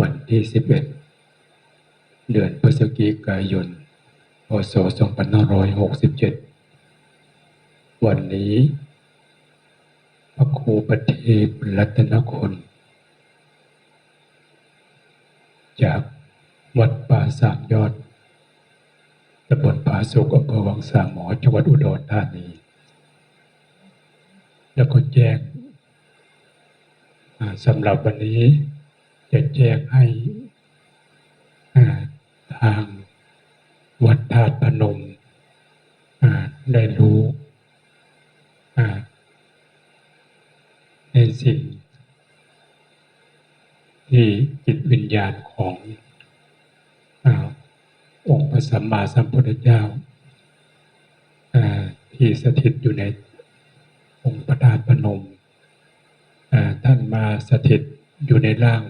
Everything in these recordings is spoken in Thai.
วันที่ 11 เดือนพฤศจิกายน พศ 2567 วันนี้ พระครูปฏทีปรัตนคุณ จากวัดป่าสามยอดตำบลผาสุกอำเภอวังสามหมอจังหวัดอุดรธานี แล้วก็แจ้งสำหรับวันนี้ จะแจ้งให้ทางวัดธาตุพนมได้รู้ในสิ่ง ที่จิตวิญญาณขององค์พระสัมมาสัมพุทธเจ้าที่สถิตอยู่ในองค์พระธาตุพนมท่านมาสถิตอยู่ในร่าง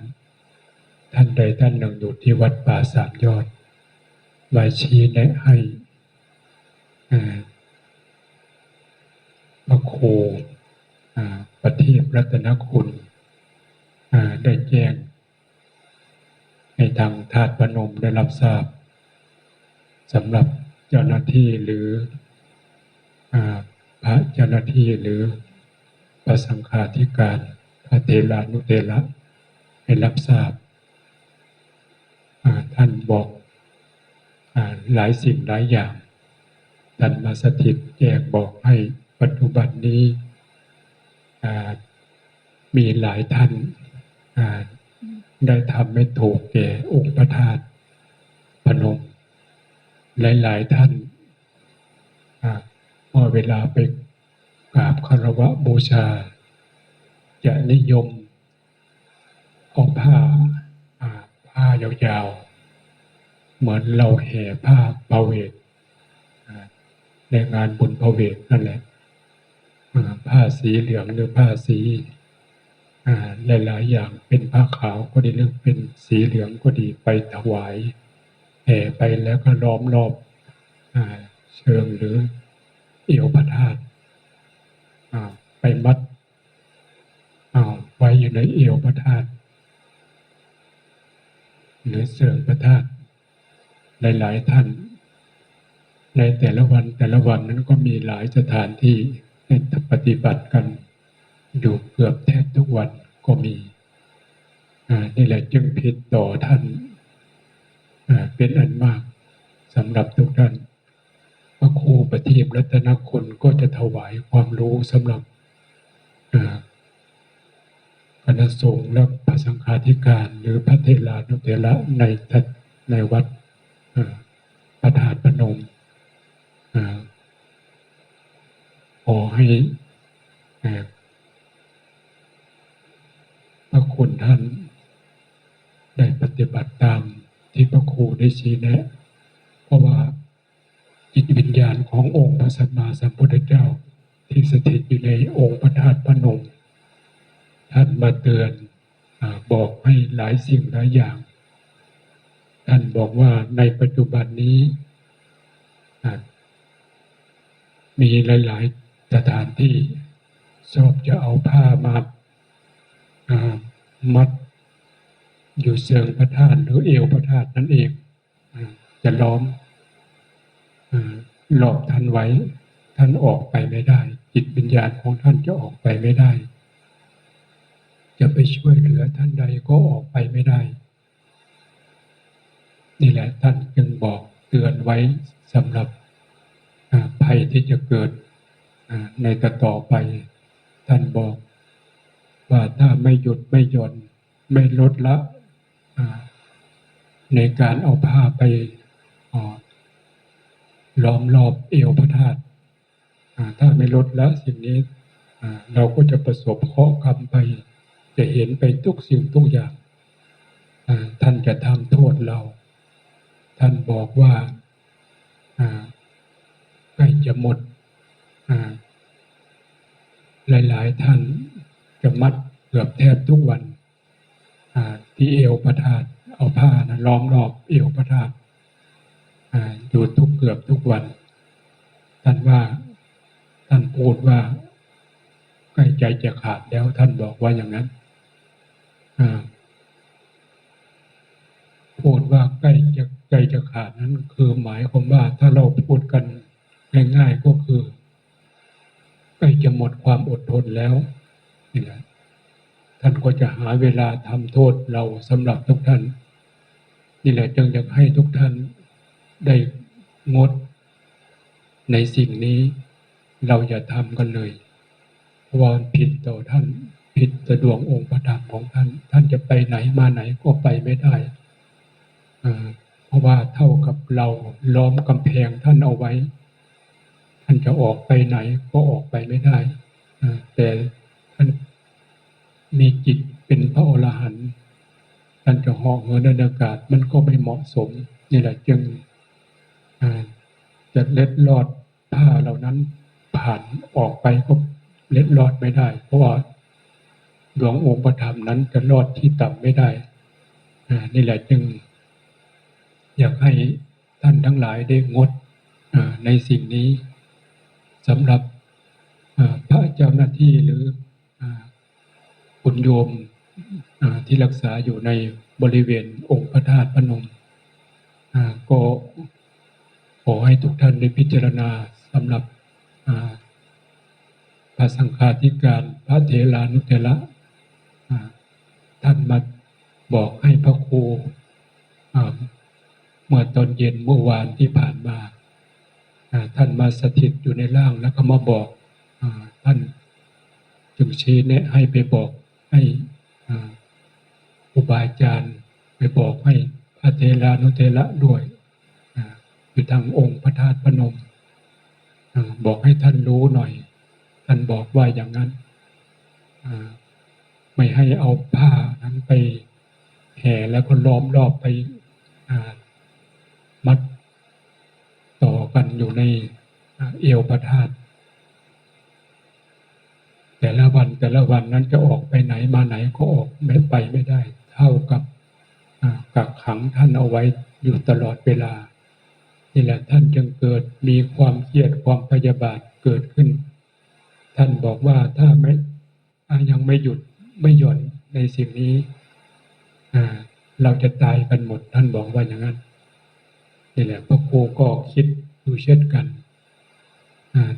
ท่านใดท่านหนึ่งอยู่ที่วัดป่าสามยอดมาชี้แนะให้พระครูประทีปรัตนคุณได้แจ้งให้ทางธาตุพนมได้รับทราบสำหรับเจ้าหน้าที่หรืออพระเจ้าหน้าที่หรือพระสังฆาธิการพระเทลานุเทระให้รับทราบ ท่านบอกอหลายสิ่งหลายอย่างท่านมาสถิตแจ้งบอกให้ปัจจุบันนี้มีหลายท่านได้ทำไม่ถูกแก่องค์พระธาตุพนม หลาย ๆ ท่านอ่าพอเวลาไปกราบคารวะบูชา จะนิยมเอาผ้าอ่าผ้ายาวๆ เหมือนเราแห่ผ้าพระเวทในงานบุญพระเวทนั่นแหละผ้าสีเหลืองหรือผ้าสีหลาย ๆ อย่างเป็นผ้าขาวก็ดีหรือเป็นสีเหลืองก็ดีไปถวายแห่ไปแล้วก็ล้อมรอบเชิงหรือเอวพระธาตุไปมัดอ่าไว้อยู่ในเอวพระธาตุหรือเชิงพระธาตุ หลาย ๆ ท่าน ในแต่ละวันแต่ละวันนั้นก็มีหลายสถานที่ให้ปฏิบัติกัน อยู่เกือบแทบทุกวันก็มีนี่แหละจึงผิดต่อท่านเป็นอันมากสำหรับทุกท่านพระครูปฏิบรัตนคุณก็จะถวายความรู้สำหรับคณะสงฆ์และพระสังฆาธิการ หรือพระเทลานุเทระในในวัด อ่าพระธาตุพนมอ่าขอให้พระคุณท่านได้ปฏิบัติตามที่พระครูได้ชี้แนะ เพราะว่าจิตวิญญาณขององค์พระสัมมาสัมพุทธเจ้า ที่สถิตอยู่ในองค์พระธาตุพนมท่านมาเตือนอบอกให้หลายสิ่งหลายอย่าง ท่านบอกว่าในปัจจุบันนี้มีหลาย ๆ สถานที่ชอบจะเอาผ้ามามัด อยู่เชิงพระธาตุหรือเอวพระธาตุนั่นเองจะล้อมหลอกท่านไว้ ท่านออกไปไม่ได้ จิตวิญญาณของท่านจะออกไปไม่ได้ จะไปช่วยเหลือท่านใดก็ออกไปไม่ได้ นี่แหละท่านจึงบอกเตือนไว้สำหรับภัยที่จะเกิดในต่อต่อไป ท่านบอกว่าถ้าไม่หยุดไม่หย่อนไม่ลดละในการเอาผ้าไปล้อมรอบเอวพระธาตุถ้าไม่ลดละสิ่งนี้เราก็จะประสบเคราะห์กรรมไป จะเห็นไปทุกสิ่งทุกอย่างท่านจะทำโทษเรา ท่านบอกว่าใกล้จะหมดอ่าหลาย ๆ ท่านจะมัดเกือบแทบทุกวันที่เอวพระธาตุเอาผ้านะล้อมรอบเอวพระธาตุอ่าอยู่ทุกเกือบทุกวัน ท่านว่าท่านพูดว่าใกล้ใจจะขาดแล้วท่านบอกว่าอย่างนั้นอ่า ใกล้จะใจจะขาดนั้น คือหมายความว่าถ้าเราพูดกันง่ายๆก็คือ ใกล้จะหมดความอดทนแล้วนี่แหละท่านก็จะหาเวลาทำโทษเราสำหรับทุกท่าน นี่แหละจึงอยากให้ทุกท่านได้งด ในสิ่งนี้ เราอย่าทำกันเลยเพราะว่านผิดต่อท่าน ผิดต่อดวงองค์พระธรรมของท่าน ท่านจะไปไหนมาไหนก็ไปไม่ได้ เพราะว่าเท่ากับเราล้อมกำแพงท่านเอาไว้ ท่านจะออกไปไหนก็ออกไปไม่ได้แต่ท่านมีจิตเป็นพระอรหันต์ท่านจะหาะเหินในอากาศมันก็ไม่เหมาะสมนี่แหละจึงจะเล็ดลอดผ้าเหล่านั้นผ่านออกไปก็เล็ดลอดไม่ได้ เพราะว่าดวงองค์ประธรรมนั้นจะลอดที่ต่ำไม่ได้นี่แหละจึง อยากให้ท่านทั้งหลายได้งดในสิ่งนี้สำหรับพระเจ้าหน้าที่หรือคุณโยมที่รักษาอยู่ในบริเวณองค์พระธาตุพนมก็ขอให้ทุกท่านได้พิจารณาสำหรับพระสังฆาธิการพระเถรานุเถระท่านมาบอกให้พระครู เมื่อตอนเย็นเมื่อวานที่ผ่านมา ท่านมาสถิตอยู่ในร่างแล้วก็มาบอกอท่านจึงชี้แนะให้ไปบอกให้อ่าครูบาอาจารย์ไปบอกให้พระเทรานุเทระด้วยออยู่ทางองค์พระธาตุพนมอบอกให้ท่านรู้หน่อย ท่านบอกว่าอย่างนั้นไม่ให้เอาผ้านั้นไปแห่แล้วก็ล้อมรอบไป มัดต่อกันอยู่ในเอวพระธาตุแต่ละวันแต่ละวันนั้นจะออกไปไหนมาไหนก็ออกไม่ไปไม่ได้ เท่ากับกักขังท่านเอาไว้อยู่ตลอดเวลา นี่แหละท่านจึงเกิดมีความเครียดความพยาบาทเกิดขึ้น ท่านบอกว่าถ้าไม่ยังไม่หยุดไม่หย่อนในสิ่งนี้เราจะตายกันหมดท่านบอกว่าอย่างนั้น นี่แหละพระครูก็คิดดูเช่นกัน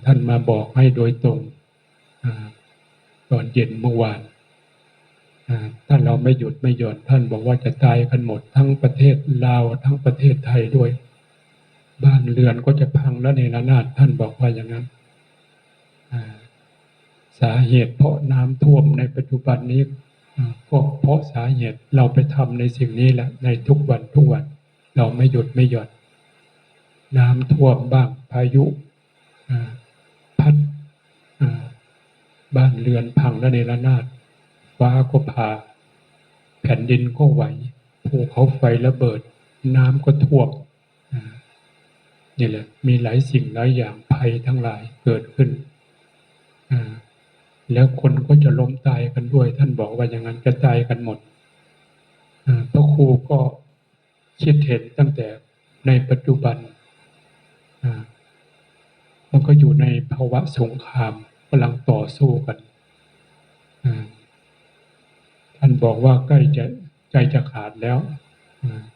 ท่านมาบอกให้โดยตรงอตอนเย็นเมื่อวานอ่าถ้าเราไม่หยุดไม่หย่อนท่านบอกว่าจะตายกันหมดทั้งประเทศลาวทั้งประเทศไทยด้วย บ้านเรือนก็จะพังแล้วในระนาดท่านบอกว่าอย่างนั้นสาเหตุเพราะน้ำท่วมในปัจจุบันนี้ก็เพราะสาเหตุเราไปทำในสิ่งนี้แหละในทุกวันทุกวัน เราไม่หยุดไม่หย่อน น้ำท่วมบ้างพายุพัดบ้านเรือนพังและในระนาดฟ้าก็ผ่าแผ่นดินก็ไหวภูเขาไฟระเบิด น้ำก็ท่วมนี่แหละมีหลายสิ่งหลายอย่างภัยทั้งหลายเกิดขึ้น แล้วคนก็จะล้มตายกันด้วย ท่านบอกว่าอย่างนั้นจะตายกันหมดพระครูก็คิดเห็นตั้งแต่ในปัจจุบัน มันก็อยู่ในภาวะสงครามกำลังต่อสู้กันท่านบอกว่าใกล้จะใจจะขาดแล้ว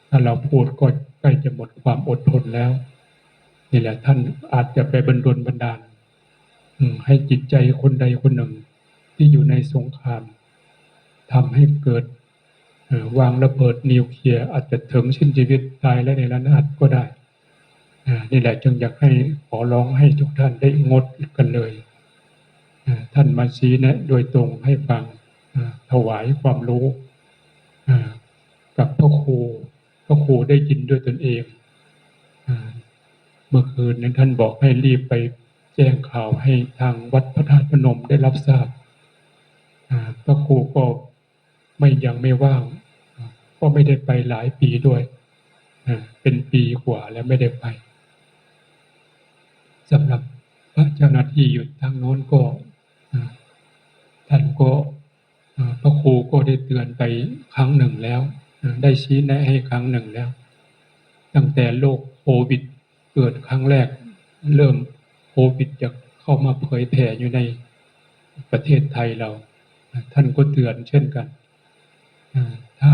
ถ้าเราพูดก็ใกล้จะหมดความอดทนแล้ว นี่แหละท่านอาจจะไปบรรดลบันดาลให้จิตใจคนใดคนหนึ่ง ที่อยู่ในสงครามทำให้เกิดวางระเบิดนิวเคลียร์อาจจะถึงสิ้นชีวิตตายและในระนาดก็ได้ นี่แหละจึงอยากให้ขอร้องให้ทุกท่านได้งดกันเลย ท่านมาชี้แนะโดยตรงให้ฟังถวายความรู้กับพระครูพระครูได้ยินด้วยตนเองเมื่อคืนนั้นท่านบอกให้รีบไปแจ้งข่าวให้ทางวัดพระธาตุพนมได้รับทราบพระครูก็ไม่ยังไม่ว่างก็ไม่ได้ไปหลายปีด้วย เป็นปีกว่าแล้วไม่ได้ไป สำหรับพระเจ้าหน้าที่อยู่ทางโน้นก็ท่านก็พระครูก็ได้เตือนไปครั้งหนึ่งแล้ว ได้ชี้แนะให้ครั้งหนึ่งแล้ว ตั้งแต่โรคโควิดเกิดครั้งแรก เริ่มโควิดจะเข้ามาเผยแผ่อยู่ในประเทศไทยเรา ท่านก็เตือนเช่นกันถ้า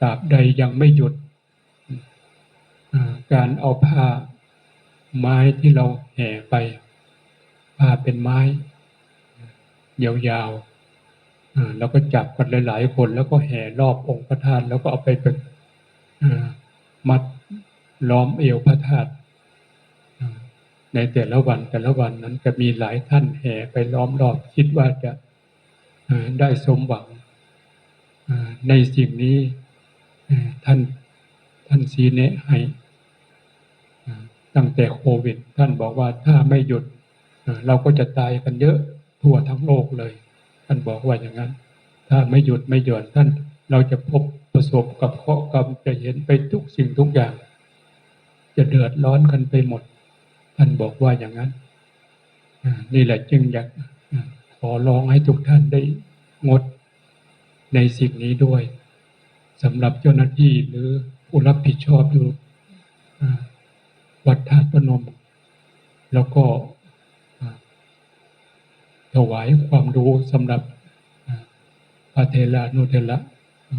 ตราบใดยังไม่หยุดการเอาผ้า ไม้ที่เราแห่ไปผ้าเป็นไม้ ยาวๆอ่าแล้วก็จับกันหลายๆคน แล้วก็แห่รอบองค์พระธาตุแล้วก็เอาไปเป็นมัดล้อมเอวพระธาตุในแต่ละวันแต่ละวันนั้นจะมีหลายท่านแห่ไปล้อมรอบคิดว่าจะได้สมหวังในสิ่งนี้ท่านท่านซีเนะให้อ่า ตั้งแต่โควิด ท่านบอกว่าถ้าไม่หยุด เราก็จะตายกันเยอะทั่วทั้งโลกเลย ท่านบอกว่าอย่างนั้น ถ้าไม่หยุดไม่หย่อนท่านเราจะพบประสบกับเคราะห์กรรมจะเห็นไปทุกสิ่งทุกอย่าง จะเดือดร้อนกันไปหมด ท่านบอกว่าอย่างนั้นนี่แหละจึงอยากขอร้องให้ทุกท่านได้งดในสิ่งนี้ด้วยสำหรับเจ้าหน้าที่หรือผู้รับผิดชอบอยู่ วัดธาตุพนม แล้วก็ถวายความรู้สำหรับอาพระเทระนุเทระ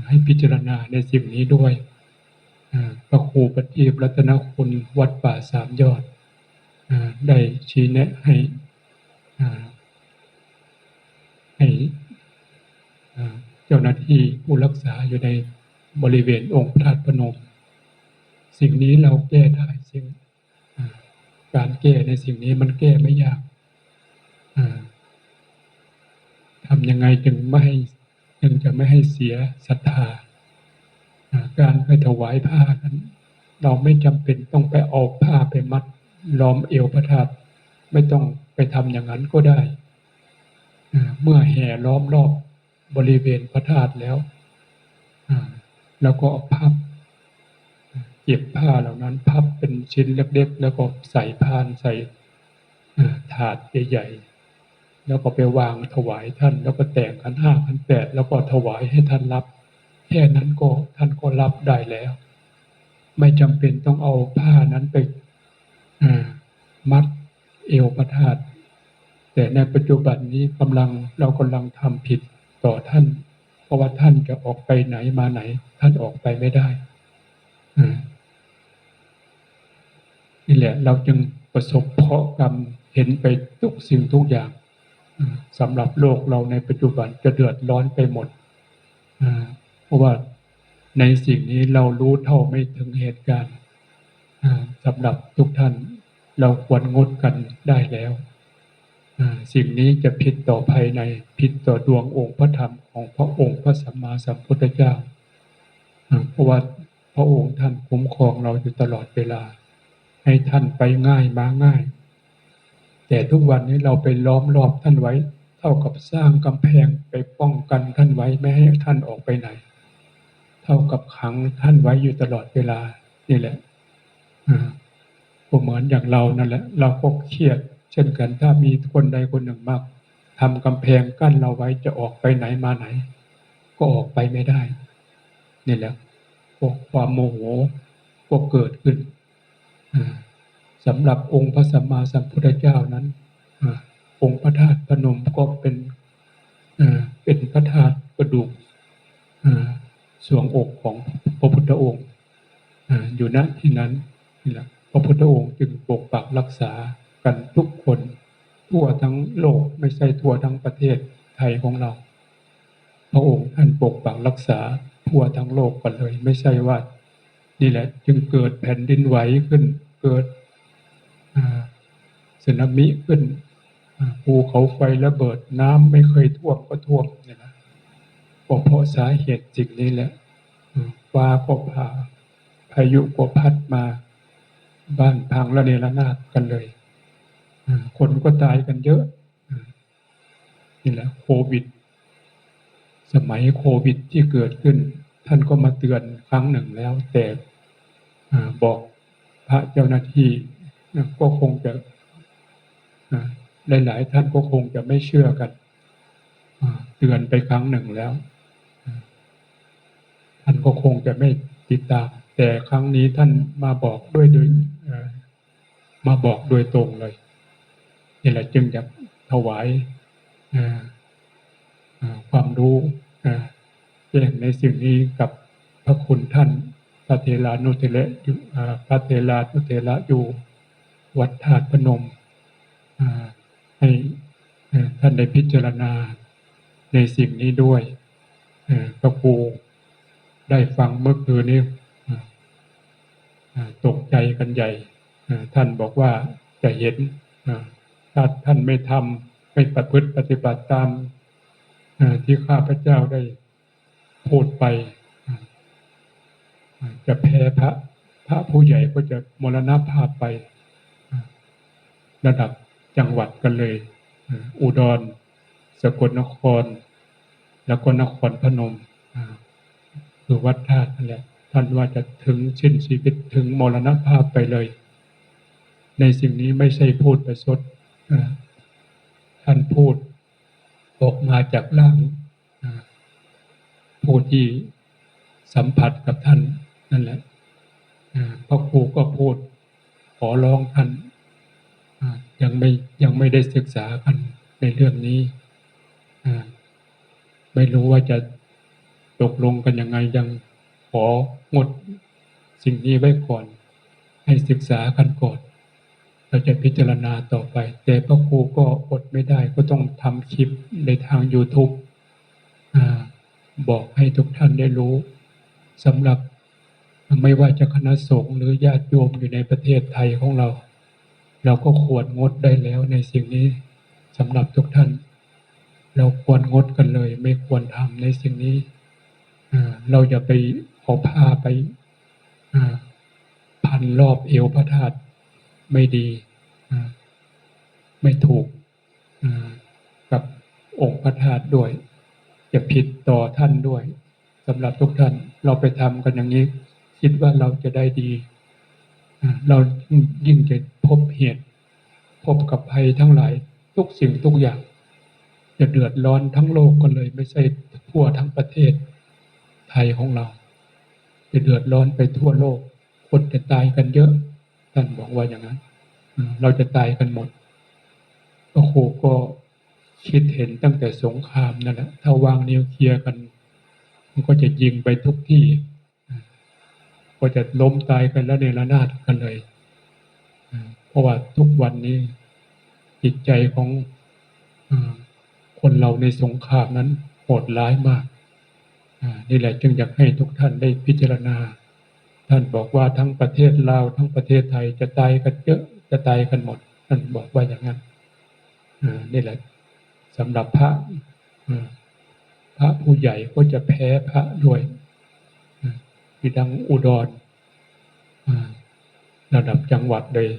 ให้พิจารณาในสิ่งนี้ด้วยพระครูปฏิบรัตนคุณวัดป่าสามยอดอได้ชี้แนะให้ให้เจ้าหน้าที่ผู้รักษาอยู่ในบริเวณองค์พระธาตุพนม สิ่งนี้เราแก้ได้สิ่ง การแก้ในสิ่งนี้มันแก้ไม่ยากทำยังไงจึงไม่ให้จึงจะไม่ให้เสียศรัทธาการไปถวายผ้านั้น เราไม่จำเป็นต้องไปเอาผ้าไปมัดล้อมเอวพระธาตุไม่ต้องไปทำอย่างนั้นก็ได้ เมื่อแห่ล้อมรอบบริเวณพระธาตุแล้วอ่าแล้วก็เอาพับ เก็บผ้าเหล่านั้นพับเป็นชิ้นเล็กๆ แล้วก็ใส่พานใส่ถาดใหญ่ๆ แล้วก็ไปวางถวายท่าน แล้วก็แต่งขันห้าขันแปดแล้วก็ถวายให้ท่านรับ แค่นั้นก็ท่านก็รับได้แล้ว ไม่จำเป็นต้องเอาผ้านั้นไปมัดเอวพระธาตุแต่ในปัจจุบันนี้กำลังเรากำลังทำผิดต่อท่าน เพราะว่าท่านจะออกไปไหนมาไหน ท่านออกไปไม่ได้ อ่า นี่แหละเราจึงประสบเพราะกรรมเห็นไปทุกสิ่งทุกอย่างสำหรับโลกเราในปัจจุบันจะเดือดร้อนไปหมดเพราะว่าในสิ่งนี้เรารู้เท่าไม่ถึงเหตุการณ์สำหรับทุกท่านเราควรงดกันได้แล้วสิ่งนี้จะผิดต่อภายในผิดต่อดวงองค์พระธรรมของพระองค์พระสัมมาสัมพุทธเจ้าอ่าเพราะว่าพระองค์ท่านคุ้มครองเราอยู่ตลอดเวลา ให้ท่านไปง่ายมาง่าย แต่ทุกวันนี้เราไปล้อมรอบท่านไว้ เท่ากับสร้างกำแพงไปป้องกันท่านไว้ไม่ให้ท่านออกไปไหน เท่ากับขังท่านไว้อยู่ตลอดเวลานี่แหละอ่าก็เหมือนอย่างเรานั่นแหละ เราก็เครียด เช่นกันถ้ามีคนใดคนหนึ่งมากทำกำแพงกั้นเราไว้จะออกไปไหนมาไหน ก็ออกไปไม่ได้นี่แหละพวกความโมโหก็เกิดขึ้น สำหรับองค์พระสัมมาสัมพุทธเจ้านั้นองค์พระธาตุพนมก็เป็นเป็นพระธาตุกระดูกอ่าสวงอกของพระพุทธองค์อยู่ณที่นั้นนี่แหละพระพุทธองค์จึงปกปักรักษากันทุกคน ทั่วทั้งโลกไม่ใช่ทั่วทั้งประเทศไทยของเรา พระองค์ท่านปกปักรักษาทั่วทั้งโลกกันเลย ไม่ใช่ว่า นี่แหละ จึงเกิดแผ่นดินไหวขึ้น เกิดสึนามิขึ้นภูเขาไฟระเบิดน้ำไม่เคยท่วมก็ท่วมเนี่ยนะก็เพราะสาเหตุสิ่งนี้แหละฟ้าก็ผ่าพายุก็พัดมา บ้านพังระเนระนาดกันเลยคนก็ตายกันเยอะนี่แหละโควิด สมัยโควิดที่เกิดขึ้น ท่านก็มาเตือนครั้งหนึ่งแล้ว แต่บอก พระเจ้าหน้าที่ก็คงจะอ่าหลาย ๆ ท่านก็คงจะไม่เชื่อกันเตือนไปครั้งหนึ่งแล้ว ท่านก็คงจะไม่ติดตาม แต่ครั้งนี้ท่านมาบอกด้วยโดยมาบอกโดยตรงเลยนี่แหละจึงจะถวายความรู้แจ้งในสิ่งนี้กับพระคุณท่าน ระเทลานุเทระอยู่พระเทลานุเทระอยู่วัดธาตุพนมให้ท่านได้พิจารณาในสิ่งนี้ด้วยเอ่อพระครูได้ฟังเมื่อคืนนี้ตกใจกันใหญ่ ท่านบอกว่าจะเห็นถ้าท่านไม่ทำไม่ประพฤติปฏิบัติตามที่ข้าพเจ้าได้พูดไป จะแพ้พระ พระผู้ใหญ่ก็จะมรณภาพไประดับจังหวัดกันเลย อุดร สกลนคร แล้วก็นครพนมคือวัดธาตุนั่นแหละ ท่านว่าจะถึงชิ้นชีวิตถึงมรณภาพไปเลย ในสิ่งนี้ไม่ใช่พูดประชดท่านพูดออกมาจากร่างผู้ที่สัมผัสกับท่าน นั่นแหละพระครูก็พูด ขอร้องท่านยังไม่ยังไม่ได้ศึกษากันในเรื่องนี้ไม่รู้ว่าจะตกลงกันยังไงยังของดสิ่งนี้ไว้ก่อน ให้ศึกษากันก่อนเราจะพิจารณาต่อไป แต่พระครูก็อดไม่ได้ก็ต้องทำคลิปในทาง YouTube อบอกให้ทุกท่านได้รู้สำหรับ ไม่ว่าจะคณะสงฆ์หรือญาติโยมอยู่ในประเทศไทยของเรา เราก็ควรงดได้แล้วในสิ่งนี้สำหรับทุกท่าน เราควรงดกันเลย ไม่ควรทำในสิ่งนี้เราอย่าไปเอาผ้าไปพันรอบเอวพระธาตุไม่ดีไม่ถูกกับองค์พระธาตุด้วย จะผิดต่อท่านด้วยสำหรับทุกท่านเราไปทำกันอย่างนี้ คิดว่าเราจะได้ดี เรายิ่งจะพบเหตุ พบกับภัยทั้งหลาย ทุกสิ่งทุกอย่าง จะเดือดร้อนทั้งโลกกันเลย ไม่ใช่ทั่วทั้งประเทศไทยของเรา จะเดือดร้อนไปทั่วโลก คนจะตายกันเยอะ ท่านบอกว่าอย่างนั้น เราจะตายกันหมดพระครูก็คิดเห็นตั้งแต่สงครามนั่นแหละถ้าวางนิวเคลียร์กัน มันก็จะยิงไปทุกที่ ก็จะล้มตายกันแล้วในระนาดกันเลย เพราะว่าทุกวันนี้จิตใจของอคนเราในสงครามนั้นโหดร้ายมากนี่แหละจึงอยากให้ทุกท่านได้พิจารณา ท่านบอกว่าทั้งประเทศลาวทั้งประเทศไทยจะตายกันเยอะจะตายกันหมด ท่านบอกว่าอย่างนั้นนี่แหละสำหรับพระพระผู้ใหญ่ก็จะแพ้พระด้วย ที่ดังอุดรระดับจังหวัดเลย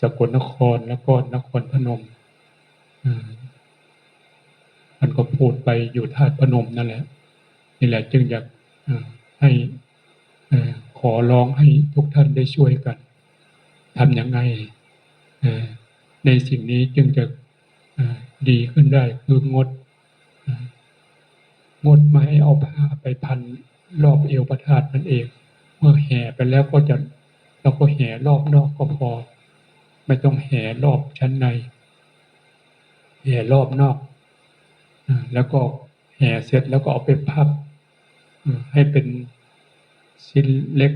สกลนครแล้วก็นครพนมอ่าท่านก็พูดไปอยู่ธาตุพนมนั่นแหละนี่แหละจึงอยากให้ขอร้องให้ทุกท่านได้ช่วยกันทำยังไงในสิ่งนี้จึงจะดีขึ้นได้คืองด งดไม่ให้เอาผ้าไปพัน รอบเอวพระธาตุนั่นเอง เมื่อแห่ไปแล้วก็จะเราก็แห่รอบนอกก็พอ ไม่ต้องแห่รอบชั้นใน แห่รอบนอกแล้วก็แห่เสร็จแล้วก็เอาไปพับให้เป็นชิ้นเล็ก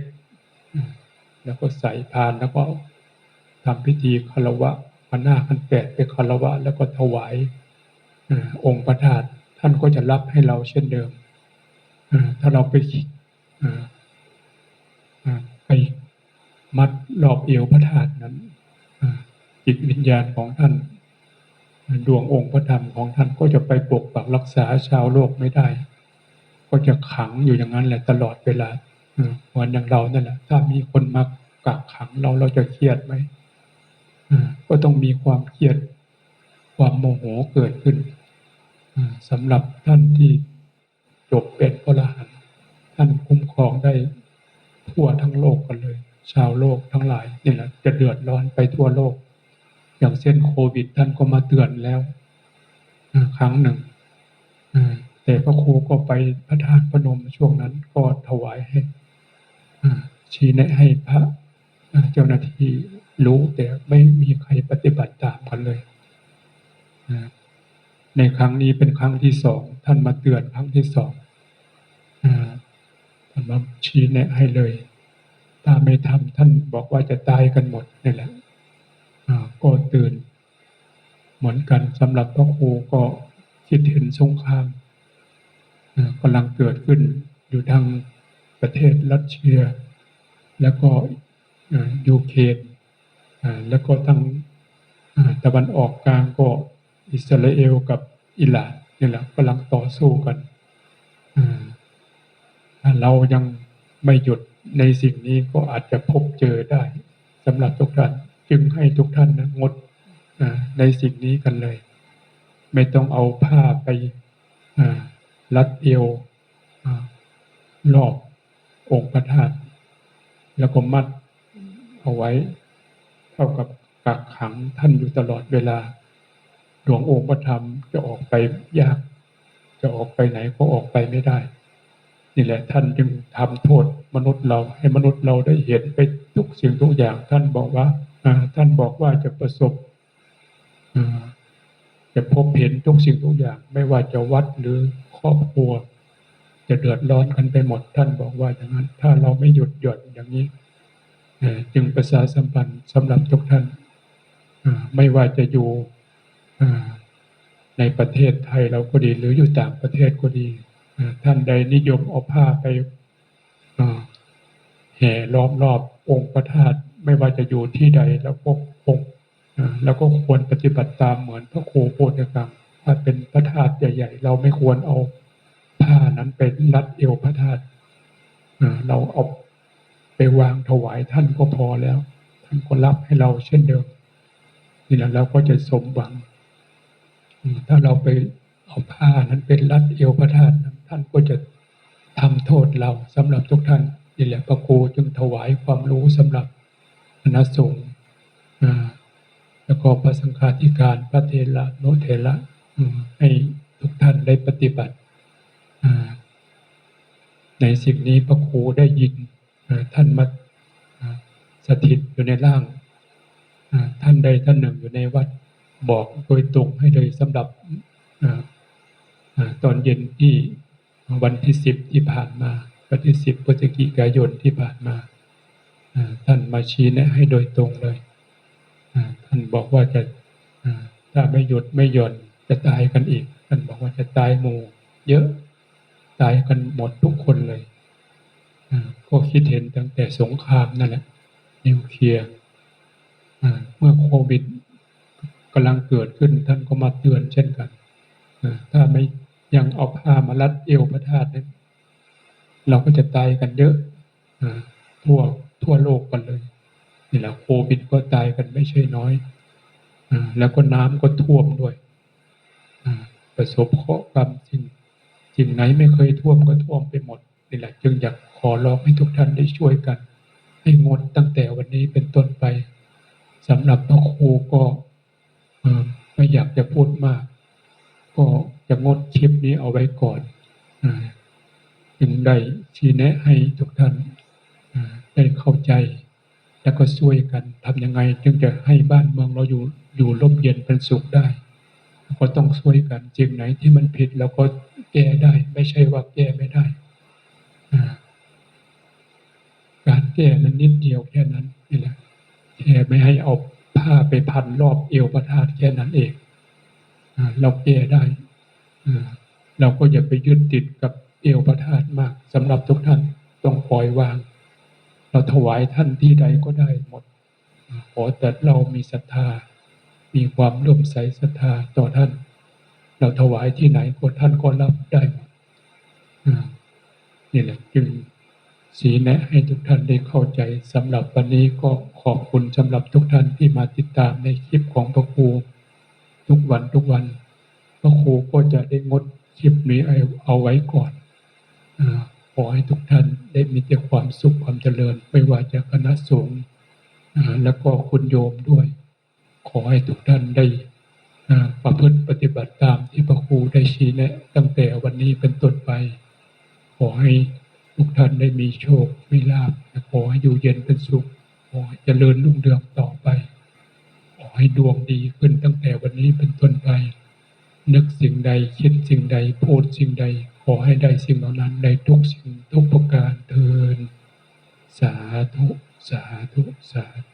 แล้วก็ใส่พานแล้วก็ทำพิธีคารวะพันหน้าพันแปดไปคารวะ แล้วก็ถวายองค์พระธาตุท่านก็จะรับให้เราเช่นเดิม ถ้าเราไปไปมัดรอบเอวพระธาตุนั้นจิตวิญญาณของท่าน ดวงองค์พระธรรมของท่านก็จะไปปกปักรักษาชาวโลกไม่ได้ ก็จะขังอยู่อย่างนั้นแหละตลอดเวลาเหมือนอย่างเรานั่นแหละถ้ามีคนมากักขังเราเราจะเครียดไหมก็ต้องมีความเครียดความโมโหเกิดขึ้นสำหรับท่านที่ จบเป็นพระอรหันต์ท่านคุ้มครองได้ทั่วทั้งโลกกันเลย ชาวโลกทั้งหลายนี่แหละจะเดือดร้อนไปทั่วโลก อย่างเช่นโควิด ท่านก็มาเตือนแล้วครั้งหนึ่งแต่พระครูก็ไปพระธาตุพนมช่วงนั้นก็ถวายให้ชี้แนะให้พระเจ้าหน้าที่รู้แต่ไม่มีใครปฏิบัติตามกันเลย ในครั้งนี้เป็นครั้งที่สอง ท่านมาเตือนครั้งที่สอง ท่านมาชี้แนะให้เลย ถ้าไม่ทำท่านบอกว่าจะตายกันหมดนี่แหละก็ตื่น เหมือนกันสำหรับพระครูก็คิดเห็นสงครามกำลังเกิดขึ้นอยู่ทางประเทศรัสเซีย แล้วก็ยูเครนแล้วก็ทางตะวันออกกลางก็อิสราเอลกับอิหร่านนี่แหละกำลังต่อสู้กัน อ ถ้าเรายังไม่หยุดในสิ่งนี้ก็อาจจะพบเจอได้สำหรับทุกท่านจึงให้ทุกท่านนะงดในสิ่งนี้กันเลย ไม่ต้องเอาผ้าไปรัดเอวรอบองค์พระธาตุแล้วก็มัดเอาไว้ เท่ากับกักขังท่านอยู่ตลอดเวลาหลวงองค์พระธรรมจะออกไปยาก จะออกไปไหนก็ออกไปไม่ได้ นี่แหละท่านจึงทำโทษมนุษย์เราให้มนุษย์เราได้เห็นไปทุกสิ่งทุกอย่าง ท่านบอกว่าท่านบอกว่าจะประสบจะพบเห็นทุกสิ่งทุกอย่าง ไม่ว่าจะวัดหรือครอบครัว จะเดือดร้อนกันไปหมด ท่านบอกว่าอย่างนั้น ถ้าเราไม่หยุดหย่อนอย่างนี้จึงประชาสัมพันธ์สำหรับทุกท่านไม่ว่าจะอยู่ในประเทศไทยเราก็ดี หรืออยู่ต่างประเทศก็ดี ท่านใดนิยมเอาผ้าไปแห่ล้อมรอบองค์พระธาตุไม่ว่าจะอยู่ที่ใดแล้วก็คงแล้วก็ควรปฏิบัติตามเหมือนพระครูโพธิกรรมถ้าเป็นพระธาตุใหญ่ ๆ เราไม่ควรเอาผ้านั้นเป็นรัดเอวพระธาตุเราเอาไปวางถวายท่านก็พอแล้ว ท่านก็รับให้เราเช่นเดิมนี่แหละเราก็จะสมหวังถ้าเราไปเอาผ้านั้นเป็นรัดเอวพระธาตุ ท่านก็จะทำโทษเราสำหรับทุกท่านนี่แหละพระครูจึงถวายความรู้สำหรับคณะสงฆ์แล้วก็พระสังฆาธิการพระเทระโนเทระให้ทุกท่านได้ปฏิบัติในสิ่งนี้พระครูได้ยินท่านมาสถิตอยู่ในร่างท่านใดท่านหนึ่งอยู่ในวัดบอกโดยตรงให้เลยสำหรับออตอนเย็นที่ วันที่สิบที่ผ่านมาวันที่สิบพฤศจิกายนที่ผ่านมาท่านมาชี้แนะให้โดยตรงเลยท่านบอกว่าจะถ้าไม่หยุดไม่หย่อนจะตายกันอีก ท่านบอกว่าจะตายหมู่เยอะตายกันหมดทุกคนเลยก็คิดเห็นตั้งแต่สงครามนั่นแหละนิวเคลียร์เมื่อโควิดกำลังเกิดขึ้นท่านก็มาเตือนเช่นกันถ้าไม่ ยังเอาผ้ามารัดเอวพระธาตุนั้นเราก็จะตายกันเยอะทั่วทั่วโลกกันเลยนี่แหละโควิดก็ตายกันไม่ใช่น้อยอแล้วก็น้ำก็ท่วมด้วยอประสบเคราะห์กรรมสิ่งสิ่งไหนไม่เคยท่วมก็ท่วมไปหมดนี่แหละจึงอยากขอร้องให้ทุกท่านได้ช่วยกัน ให้งดตั้งแต่วันนี้เป็นต้นไปสำหรับพระครูก็ไม่อยากจะพูดมาก ก็จะงดคลิปนี้เอาไว้ก่อนจึงได้ชี้แนะให้ทุกท่านได้เข้าใจ แล้วก็ช่วยกันทำยังไง จึงจะให้บ้านเมืองเราอยู่อยู่ร่มเย็นเป็นสุขได้ ก็ต้องช่วยกันสิ่งไหนที่มันผิดเราก็แก้ได้ ไม่ใช่ว่าแก้ไม่ได้ การแก้นั้นนิดเดียวแค่นั้นนี่แหละแค่ไม่ให้เอาผ้าไปพันรอบเอวพระธาตุแค่นั้นเองอเราแก้ได้ เราก็อย่าไปยึดติดกับเอวพระธาตุมากสำหรับทุกท่านต้องปล่อยวาง เราถวายท่านที่ใดก็ได้หมด ขอแต่เรามีศรัทธา มีความเลื่อมใสศรัทธาต่อท่าน เราถวายที่ไหนก็ท่านก็รับได้หมดนี่แหละจึงสีแนะให้ทุกท่านได้เข้าใจสำหรับวันนี้ก็ขอบคุณสำหรับทุกท่านที่มาติดตามในคลิปของพระครูทุกวันทุกวัน พระครูก็จะได้งดคลิปนี้เอาไว้ก่อนอขอให้ทุกท่านได้มีแต่ความสุขความเจริญ ไม่ว่าจะคณะสงฆ์แล้วก็คุณโยมด้วย ขอให้ทุกท่านได้ประพฤติปฏิบัติตามที่พระครูได้ชี้แนะตั้งแต่วันนี้เป็นต้นไป ขอให้ทุกท่านได้มีโชค มีลาภขอให้อยู่เย็นเป็นสุข ขอให้เจริญรุ่งเรืองต่อไป ขอให้ดวงดีขึ้นตั้งแต่วันนี้เป็นต้นไป นึกสิ่งใดคิดสิ่งใดพูดสิ่งใด ขอให้ได้สิ่งเหล่านั้นในทุกสิ่งทุกประการเทินสาธุ สาธุ สาธุ